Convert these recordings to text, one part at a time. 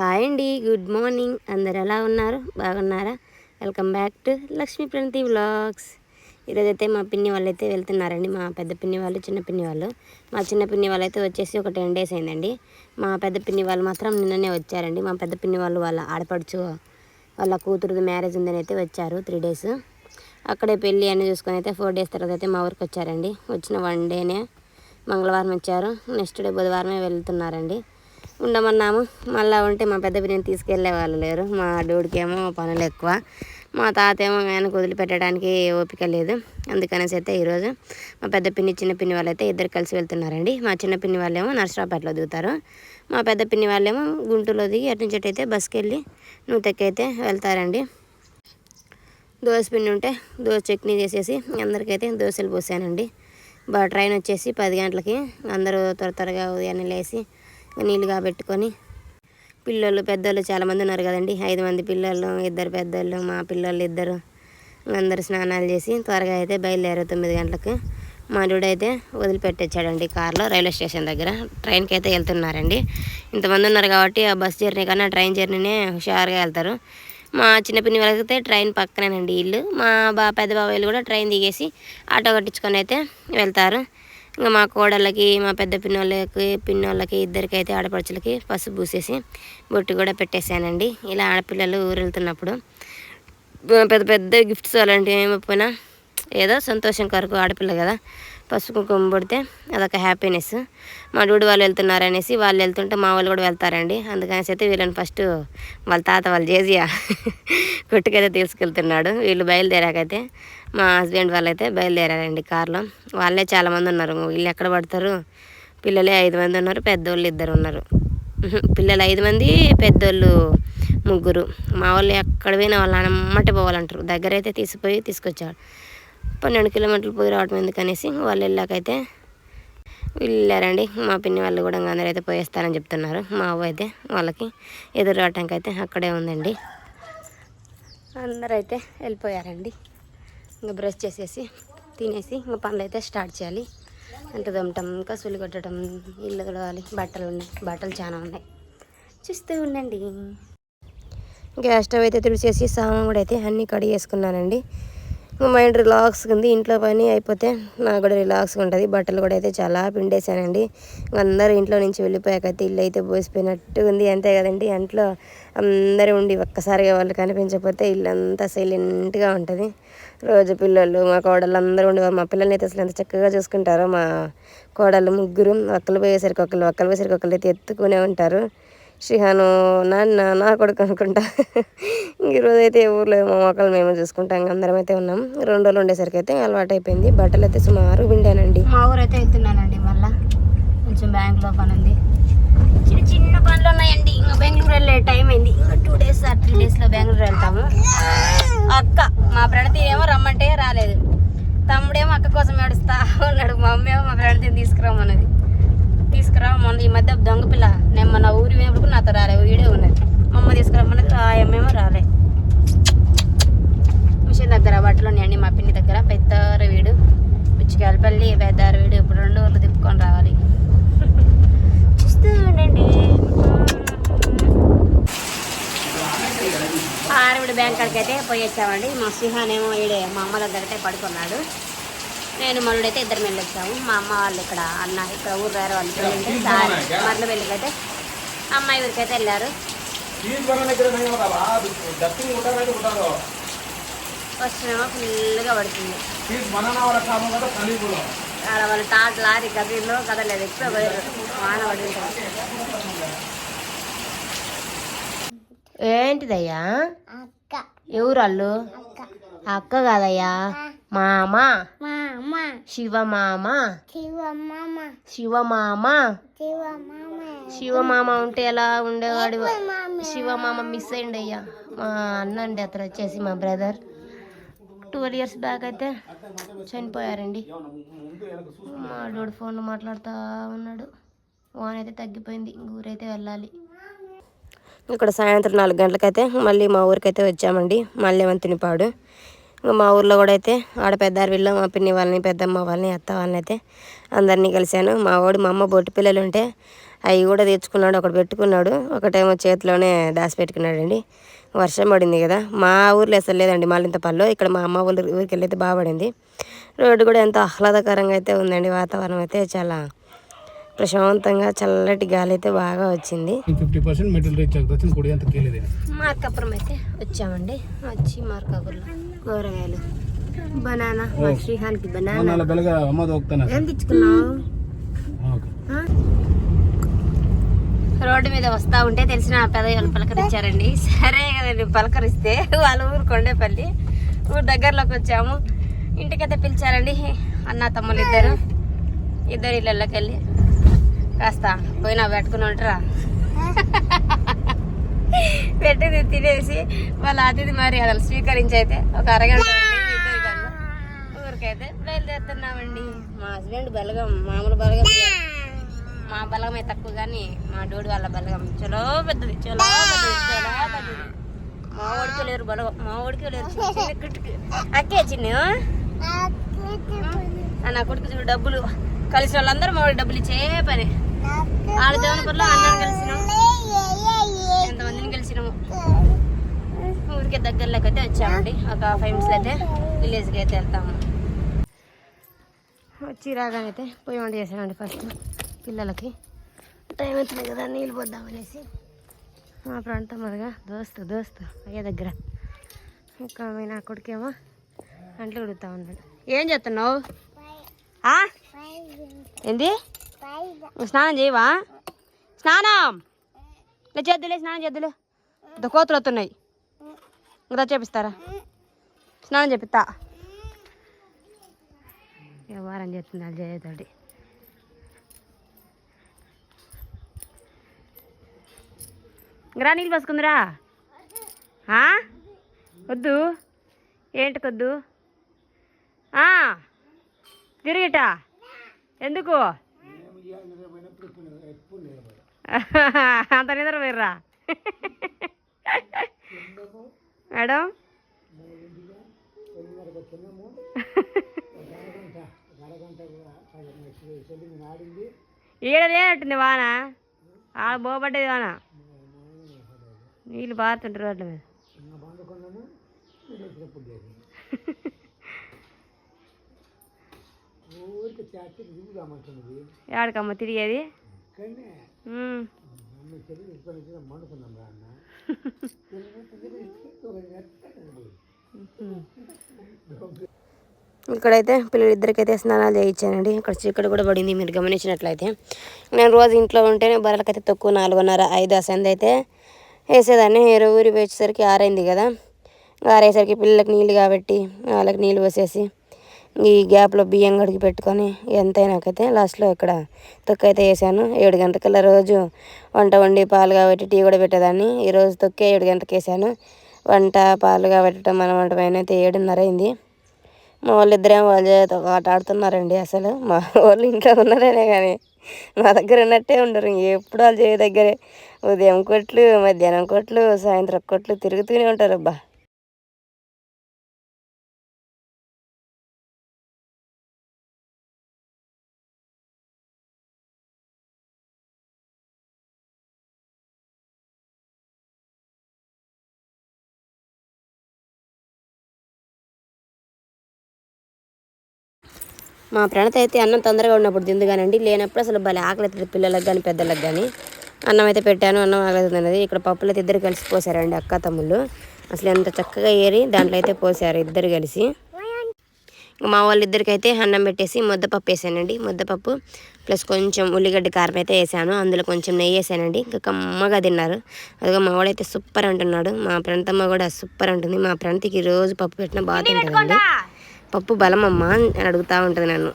Hi అండి good morning. అందరు ఎలా ఉన్నారు? బాగున్నారా? Welcome back to Lakshmi Pranathi vlogs. ఈరోజైతే మా పిన్ని వాళ్ళు అయితే వెళ్తున్నారండి. మా పెద్ద పిన్ని వాళ్ళు చిన్న పిన్ని వాళ్ళు. మా చిన్న పిన్ని వాళ్ళు అయితే వచ్చేసి ఒక టెన్ డేస్ అయిందండి. మా పెద్ద పిన్ని వాళ్ళు మాత్రం నిన్ననే వచ్చారండి. మా పెద్ద పిన్ని వాళ్ళు వాళ్ళ ఆడపడుచు వాళ్ళ కూతురుది మ్యారేజ్ ఉందని అయితే వచ్చారు త్రీ డేస్. అక్కడే పెళ్ళి అని చూసుకొని అయితే ఫోర్ డేస్ తర్వాత అయితే మా ఊరికి వచ్చారండి. వచ్చిన వన్ డేనే మంగళవారం వచ్చారు. నెక్స్ట్ డే బుధవారమే వెళ్తున్నారండి. ఉండమన్నాము. మళ్ళీ ఉంటే మా పెద్ద బిర్యానీ తీసుకెళ్ళే వాళ్ళు లేరు. మా డూడికి ఏమో పనులు ఎక్కువ. మా తాత ఏమో ఆయనకు వదిలిపెట్టడానికి ఓపిక లేదు. అందుకనేసి అయితే ఈరోజు మా పెద్ద పిన్ని చిన్న పిన్ని వాళ్ళు అయితే ఇద్దరు కలిసి వెళ్తున్నారండి. మా చిన్న పిన్ని వాళ్ళేమో నర్సరాపేటలో దిగుతారు. మా పెద్ద పిన్ని వాళ్ళేమో గుంటూరులో దిగి అటు నుంచి అయితే బస్కి వెళ్ళి నూతెక్కైతే వెళ్తారండి. దోశ పిండి ఉంటే దోశ చట్నీ చేసేసి అందరికైతే దోశలు పోసానండి. బా ట్రైన్ వచ్చేసి పది గంటలకి అందరూ త్వర త్వరగా ఉదయాన్నే లేచి నీళ్ళు కాబెట్టుకొని పిల్లలు పెద్దోళ్ళు చాలామంది ఉన్నారు కదండి. ఐదు మంది పిల్లలు ఇద్దరు పెద్దోళ్ళు మా పిల్లలు ఇద్దరు అందరు స్నానాలు చేసి త్వరగా అయితే బయలుదేరారు తొమ్మిది గంటలకు. మా అయితే వదిలిపెట్టేచ్చాడండి కార్లో రైల్వే స్టేషన్ దగ్గర. ట్రైన్కి అయితే వెళ్తున్నారండి. ఇంతమంది ఉన్నారు కాబట్టి ఆ బస్ జర్నీ కన్నా ట్రైన్ జర్నీనే హుషారుగా వెళ్తారు. మా చిన్నపిన్ని వాళ్ళకైతే ట్రైన్ పక్కనేనండి ఇల్లు. మా బా పెద్ద బాబాయిలు కూడా ట్రైన్ దిగేసి ఆటో కట్టించుకొని అయితే వెళ్తారు. ఇంకా మా కోడళ్ళకి మా పెద్ద పిన్నోళ్ళకి పిన్నోళ్ళకి ఇద్దరికి అయితే ఆడపడుచులకి పసుపు పూసేసి బొట్టు కూడా పెట్టేశానండి. ఇలా ఆడపిల్లలు ఊరు వెళ్తున్నప్పుడు పెద్ద పెద్ద గిఫ్ట్స్ అలాంటివి ఏమైపోయినా ఏదో సంతోషం కొరకు ఆడపిల్ల కదా. పసుపు కుంకుమ అదొక హ్యాపీనెస్ మా డూడి వాళ్ళు వెళ్తున్నారనేసి వాళ్ళు వెళ్తుంటే మా వాళ్ళు కూడా వెళ్తారండి. అందుకనేసి అయితే వీళ్ళని ఫస్ట్ వాళ్ళ తాత వాళ్ళు జేజియా కొట్టుకైతే తీసుకెళ్తున్నాడు. వీళ్ళు బయలుదేరాకైతే మా హస్బెండ్ వాళ్ళు అయితే బయలుదేరారండి కార్లో. వాళ్ళే చాలామంది ఉన్నారు. వీళ్ళు ఎక్కడ పడతారు? పిల్లలే ఐదు మంది ఉన్నారు. పెద్దోళ్ళు ఇద్దరు ఉన్నారు. పిల్లలు ఐదు మంది పెద్దోళ్ళు ముగ్గురు. మా వాళ్ళు ఎక్కడ పోయినా వాళ్ళు అమ్మటే పోవాలంటారు. దగ్గర అయితే తీసిపోయి తీసుకొచ్చాడు పన్నెండు కిలోమీటర్లు పోయి రావడం ఎందుకనేసి వాళ్ళు వెళ్ళాకైతే వెళ్ళారండి. మా పిన్ని వాళ్ళు కూడా అందరూ అయితే పోయేస్తారని చెప్తున్నారు. మా అవ్వ అయితే వాళ్ళకి ఎదురు రావటానికి అయితే అక్కడే ఉందండి. అందరూ అయితే వెళ్ళిపోయారండి. ఇంకా బ్రష్ చేసేసి తినేసి ఇంకా పనులు అయితే స్టార్ట్ చేయాలి. అంత దొమ్మటం ఇంకా సులి కొట్టడం ఇల్లు తుడవాలి బట్టలు ఉన్నాయి బట్టలు చాలా ఉన్నాయి. చూస్తూ ఉండండి. గ్యాస్ స్టవ్ అయితే తుడిచేసి సామాన్ కూడా అయితే అన్నీ కడిగేసుకున్నానండి. మైండ్ రిలాక్స్గా ఉంది ఇంట్లో పని అయిపోతే నాకు కూడా రిలాక్స్గా ఉంటుంది. బట్టలు కూడా అయితే చాలా పిండేశానండి. అందరూ ఇంట్లో నుంచి వెళ్ళిపోయాకైతే ఇల్లు అయితే పోసిపోయినట్టు ఉంది. అంతే కదండి ఇంట్లో అందరూ ఉండి ఒక్కసారిగా వాళ్ళు కనిపించకపోతే ఇల్లు అంతా సైలెంట్గా ఉంటుంది. రోజు పిల్లలు మా కోడళ్ళు అందరూ ఉండి మా పిల్లల్ని అయితే అసలు ఎంత చక్కగా చూసుకుంటారో మా కోడళ్ళు ముగ్గురు ఒక్కలు పోయేసరికి ఒకళ్ళు ఒక్కలు పోయేసరికి ఒకళ్ళు అయితే ఎత్తుకునే ఉంటారు. శ్రీహాను నాన్న నా కొడుకు అనుకుంటా. ఈరోజు అయితే ఊర్లో మా మొక్కలు మేము చూసుకుంటాం అందరం అయితే ఉన్నాం. రెండు రోజులు ఉండేసరికి అయితే అలవాటు అయిపోయింది బట్టలు అయితే సుమారు పిండానండి. మా ఊరు అయితే వెళ్తున్నానండి మళ్ళా. కొంచెం బ్యాంక్లో పని ఉంది చిన్న చిన్న పనులు ఉన్నాయండి. ఇంకా బెంగళూరు వెళ్ళే టైం అయింది. ఇంకా టూ డేస్ ఆర్ త్రీ డేస్లో బెంగళూరు వెళ్తాము. అక్క మా ప్రణతి ఏమో రమ్మంటే రాలేదు. తమ్ముడేమో అక్క కోసం ఏడుస్తా ఉన్నాడు. మా అమ్మ ఏమో మా ప్రణతిని తీసుకురామన్నది. తీసుకురా మొన్న ఈ మధ్య దొంగ పిల్ల. నేను మన ఊరి వేపుడు నాతో రాలే వీడే ఉన్నది. మా అమ్మ తీసుకురమ్మన్నది ఆ అమ్మేమో రాలే. మిషన్ దగ్గర బట్టలు ఉన్నాయండి మా పిన్ని దగ్గర పెద్ద వీడు. పిచ్చికాయలపల్లి పెద్దారు వీడు ఇప్పుడు రెండు ఊర్లు తిప్పుకొని రావాలి. చూస్తూ ఉండండి. ఆరవిడ బ్యాంక్ కాడికి అయితే పోయి వచ్చామండి. మా సింహాన్ ఏమో మా అమ్మ దగ్గర పడుకున్నాడు. నేను మనుడైతే ఇద్దరు వెళ్ళి వచ్చాము. మా అమ్మ వాళ్ళు ఇక్కడ అన్న ఇక్కడ ఊరు వేరే వాళ్ళు సార్. మరల వెళ్ళికి అయితే అమ్మాయి ఊరికి అయితే వెళ్ళారు. వచ్చినేమో ఫుల్గా పడుతుంది ఆడ వాళ్ళ టాట్ లారీ గదిలో కదలేదు. ఎక్కువ. వాన పడి ఉంటుంది. ఏంటిదయ్యా ఎవరు వాళ్ళు? అక్క కాదయ్యా. మామ. శివమామ. శివమామ. శివమామ. ఉంటే ఎలా ఉండేవాడు? శివమామ మిస్ అయ్యండి అయ్యా మా అన్న అండి అతను వచ్చేసి మా బ్రదర్ ట్వెల్వ్ ఇయర్స్ బ్యాక్ అయితే చనిపోయారండి. మా డోడు ఫోన్ మాట్లాడుతూ ఉన్నాడు. వాన్ అయితే తగ్గిపోయింది. ఊరైతే వెళ్ళాలి. ఇక్కడ సాయంత్రం నాలుగు గంటలకైతే మళ్ళీ మా ఊరికైతే వచ్చామండి. మళ్ళీ వంతునిపాడు మా ఊర్లో కూడా అయితే ఆడపెద్దారు వీళ్ళు మా పిన్ని వాళ్ళని పెద్దమ్మ వాళ్ళని అత్త వాళ్ళని అయితే అందరినీ కలిశాను. మా వాడు మా అమ్మ బొట్టు పిల్లలు ఉంటే అవి కూడా తెచ్చుకున్నాడు ఒకటి పెట్టుకున్నాడు. ఒకటేమో చేతిలోనే దాచిపెట్టుకున్నాడండి వర్షం పడింది కదా. మా ఊర్లో అసలు లేదండి మాలింతపల్లిలో ఇక్కడ మా అమ్మ ఊళ్ళ ఊరికి వెళ్ళి అయితే బాగా పడింది. రోడ్డు కూడా ఎంతో ఆహ్లాదకరంగా అయితే ఉందండి. వాతావరణం అయితే చాలా ప్రశాంతంగా చల్లటి గాలి అయితే బాగా వచ్చింది. మార్కాపురం అయితే వచ్చామండి. వచ్చి మార్కాపురం కూరగాయలు. బనానా మా శ్రీహానికి బనానా. బెలగా అమ్మ రోడ్డు మీద వస్తా ఉంటే తెలిసిన పెదయ్యలు పలకరించారండి. సరే కదండి పలకరిస్తే వాళ్ళ ఊరు కొండేపల్లి. ఊరు దగ్గరలోకి వచ్చాము. ఇంటికైతే పిలిచారండి అన్న తమ్ములు ఇద్దరు. ఇద్దరు ఇళ్ళకెళ్ళి కాస్త పోయినా పెట్టుకుని ఉంటారా? పెట్టింది తినేసి వాళ్ళ అతిథి మరి అసలు స్వీకరించి అయితే ఒక అరగంట ఊరికైతే బయలుదేరుతున్నామండి. మా హస్బెండ్ బలగం మామూలు బలగం. మా బలగమే తక్కువ కానీ మా డోడి వాళ్ళ బలగం చలో పెద్దది చలో పెద్దది చలో పెద్దది. మా ఓడికి లేరు బలగం మా ఓడికి లేరు చిన్న చిన్న కిట్టుకి. అక్కే చిన్న. నా కొడుకు చూడు డబ్బులు. కలిసిన వాళ్ళందరూ మా డబ్బులు ఇచ్చే పని. ఆడ జవనపూర్లో అన్నాను కలిసినాం ఊరికే దగ్గరలోకి అయితే వచ్చామండి. ఒక ఫైవ్ మినిట్స్ అయితే విలేజ్కి అయితే వెళ్తాము. వచ్చి రాగానే అయితే పొయ్యి వంట చేశానండి ఫస్ట్ పిల్లలకి. టైం అవుతుంది కదా నీళ్ళు పోద్దాం అనేసి. మా ప్రాంతం అదిగా దోస్తు దోస్తు అయ్యే దగ్గర. ఇంకా మీ నా కొడుకేమో అంట్లు ఉడుగుతా ఉన్నాడు. ఏం చేస్తున్నావు? ఆ? ఏంది? స్నానం చేయవా? స్నానం! లే చేద్దులే స్నానం చేద్దులే. కోతులు వస్తున్నాయి ఇంకా చేపిస్తారా? స్నానం చేపిస్తా వ్యవహారం చేస్తుంది అది చేయతోటి రా నీళ్ళు పోసుకుందిరా? ఆ? వద్దు. ఏంటికొద్దు? ఆ, తిరిగిట. ఎందుకు? అంత నిద్ర పోయిర్రా. మేడం ఈడ లేనట్టుంది వాన. ఆడ పోబడ్డది వాన. నీళ్ళు పారుతుంటారు రోడ్ల మీద. ఏడకమ్మ తిరిగేది ఉమ్. ఇక్కడైతే పిల్లలిద్దరికైతే స్నానాలు చేయించానండి. ఇక్కడ చీకటి కూడా పడింది మీరు గమనించినట్లయితే. నేను రోజు ఇంట్లో ఉంటేనే బర్రెలకైతే తక్కువ నాలుగున్నర ఐదు ఆ అయితే వేసేదాన్ని. ఎరువురి ఊరి వచ్చేసరికి ఆరైంది కదా. ఆరేసరికి పిల్లలకి నీళ్ళు కాబట్టి వాళ్ళకి నీళ్ళు పోసేసి ఈ గ్యాప్లో బియ్యం కడిగి పెట్టుకొని ఎంతైనాకైతే లాస్ట్లో ఇక్కడ తొక్క అయితే వేసాను. ఏడు గంటకల్లా రోజు వంట వండి పాలు కాబట్టి టీ కూడా పెట్టేదాన్ని. ఈరోజు తొక్కే ఏడు గంటలకు వేసాను. వంట పాలు కాబట్టడం మన వంట పైన అయితే ఏడున్నర అయింది. మా వాళ్ళు ఇద్దరేమో వాళ్ళ చేతో ఆట ఆడుతున్నారండి అసలు. మా వాళ్ళు ఇంట్లో ఉన్నారనే కానీ మా దగ్గర ఉన్నట్టే ఉండరు. ఎప్పుడు వాళ్ళు చేయ దగ్గరే. ఉదయం కొట్లు మధ్యాహ్నం కొట్లు సాయంత్రం కొట్లు తిరుగుతూనే ఉంటారు అబ్బా. మా ప్రణత అయితే అన్నం తొందరగా ఉన్నప్పుడు తిందుగానండి. లేనప్పుడు అసలు భలే ఆకలి అవుతుంది పిల్లలకు కానీ పెద్దలకు కానీ అన్నం అయితే పెట్టాను అన్నం ఆకలి అనేది ఇక్కడ పప్పులు అయితే ఇద్దరు కలిసి పోసారండి అక్క తమ్ముళ్ళు. అసలు ఎంత చక్కగా ఏరి దాంట్లో అయితే పోసారు ఇద్దరు కలిసి. మా వాళ్ళిద్దరికైతే అన్నం పెట్టేసి ముద్దపప్పు వేసానండి. ముద్దపప్పు ప్లస్ కొంచెం ఉల్లిగడ్డ కారం అయితే వేసాను. అందులో కొంచెం నెయ్యి వేసానండి. ఇంకా కమ్మగా తిన్నారు. అదిగో మా వాడైతే సూపర్ అంటున్నాడు. మా ప్రణతమ్మ కూడా సూపర్ అంటుంది. మా ప్రణతికి రోజు పప్పు పెట్టినా బాగా తింటుందండి పప్పు బలమమ్మా అని అడుగుతూ ఉంటుంది నన్ను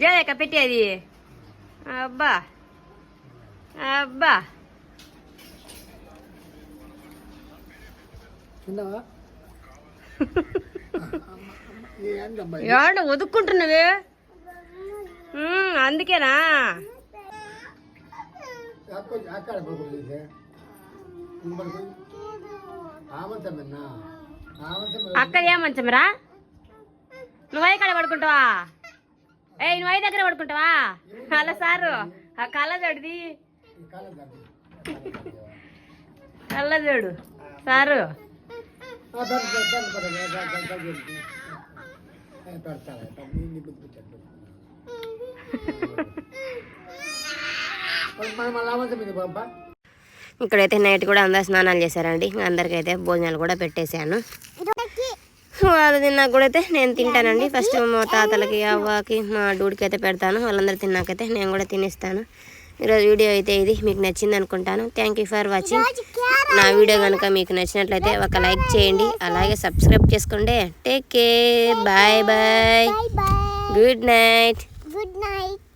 జయక పెట్టేది అబ్బా అబ్బా ఏమంటే ఒదుక్కుంటున్నవే ఉమ్, అందుకేనా అక్క ఏ మంచంరా నువ్వు అయ్యి కాడ పడుకుంటావా? ఏయ్ నువ్వు దగ్గర పడుకుంటావా? అలా సారు ఆ కళ్ళ చూడది కళ్ళ చూడు సారు. ఇక్కడైతే నైట్ కూడా అందరు స్నానాలు చేశారండి. అందరికైతే భోజనాలు కూడా పెట్టేశాను. వాళ్ళు తిన్నాక కూడా అయితే నేను తింటానండి. ఫస్ట్ మా తాతలకి అవ్వకి మా డూడికి అయితే పెడతాను. వాళ్ళందరూ తిన్నాకైతే నేను కూడా తినేస్తాను. ఈరోజు వీడియో అయితే ఇది. మీకు నచ్చింది అనుకుంటాను. థ్యాంక్ యూ ఫర్ వాచింగ్ నా వీడియో కనుక మీకు నచ్చినట్లయితే ఒక లైక్ చేయండి. అలాగే సబ్స్క్రైబ్ చేసుకోండి. Take care bye bye. Good night Good night.